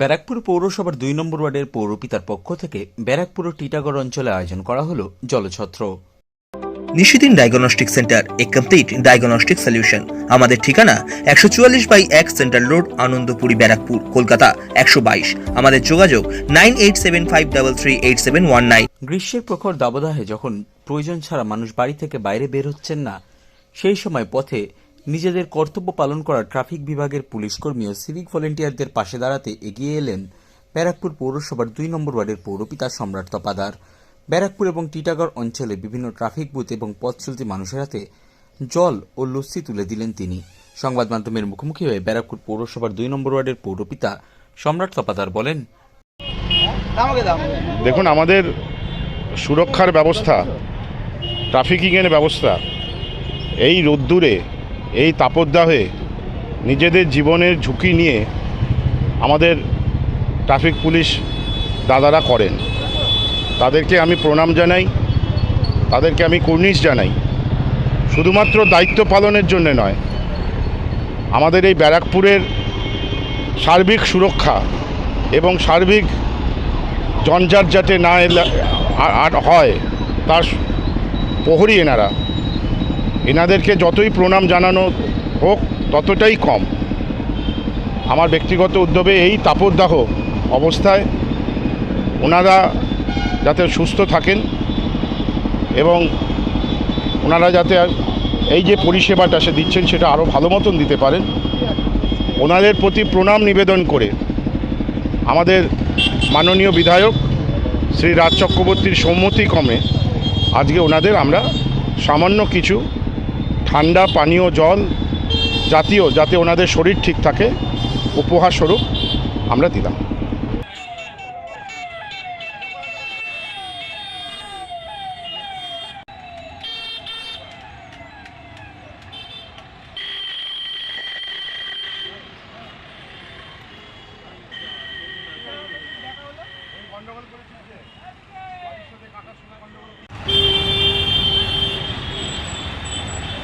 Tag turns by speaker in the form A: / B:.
A: ব্যারাকপুর পৌরসভার দুই নম্বর ওয়ার্ডের পৌরপিতার পক্ষ থেকে ব্যারাকপুর টিটাগড় অঞ্চলে আয়োজন করা হল জলছত্র।
B: নিশিদিন ডায়াগনস্টিক সেন্টার এ কমপ্লিট ডায়াগনস্টিক সলিউশন। আমাদের ঠিকানা একশো চুয়াল্লিশ বাই এক সেন্ট্রাল রোড আনন্দপুরি ব্যারাকপুর কলকাতা একশো বাইশ। আমাদের যোগাযোগ nine eight seven five double three eight seven one nine.
A: গ্রীষ্মের প্রখর দাবদাহে যখন প্রয়োজন ছাড়া মানুষ বাড়ি থেকে বাইরে বের হচ্ছেন না সেই সময় পথে নিজেদের কর্তব্য পালন করা ট্রাফিক বিভাগের পুলিশ কর্মী ও সিভিক ভলেন্টিয়ারদের পাশে দাঁড়াতে এগিয়ে এলেন ব্যারাকপুর পৌরসভার দুই নম্বর ওয়ার্ডের পৌরপিতা সম্রাট তপাদার। ব্যারাকপুর এবং টিটাগড় অঞ্চলে বিভিন্ন ট্রাফিক বুথ এবং পথ চলতি মানুষের হাতে জল ও লস্যি তুলে দিলেন তিনি। সংবাদ মাধ্যমের মুখোমুখি হয়ে ব্যারাকপুর পৌরসভার দুই নম্বর ওয়ার্ডের পৌরপিতা সম্রাট তপাদার বলেন,
C: দেখুন, আমাদের সুরক্ষার ব্যবস্থা ট্রাফিকিংয়ের ব্যবস্থা, এই রোদ্দুরে এই তাপদাহে নিজেদের জীবনের ঝুঁকি নিয়ে আমাদের ট্রাফিক পুলিশ দাদারা করেন। তাদেরকে আমি প্রণাম জানাই, তাদেরকে আমি কুর্নিশ জানাই। শুধুমাত্র দায়িত্ব পালনের জন্য নয়, আমাদের এই ব্যারাকপুরের সার্বিক সুরক্ষা এবং সার্বিক জঞ্জাট যাতে না হয়, তার প্রহরী এনারা এনাদেরকে যতই প্রণাম জানানো হোক, ততটাই কম। আমার ব্যক্তিগত উদ্যোগে এই তাপদাহ অবস্থায় ওনারা যাতে সুস্থ থাকেন এবং ওনারা যাতে এই যে পরিষেবাটা সে দিচ্ছেন, সেটা আরও ভালো মতন দিতে পারেন, ওনাদের প্রতি প্রণাম নিবেদন করে আমাদের মাননীয় বিধায়ক শ্রী রাজ চক্রবর্তীর সম্মতিক্রমে আজকে ওনাদের আমরা সামান্য কিছু ঠান্ডা পানীয় জল জাতীয় যাতে ওনাদের শরীর ঠিক থাকে উপহার স্বরূপ আমরা দিলাম।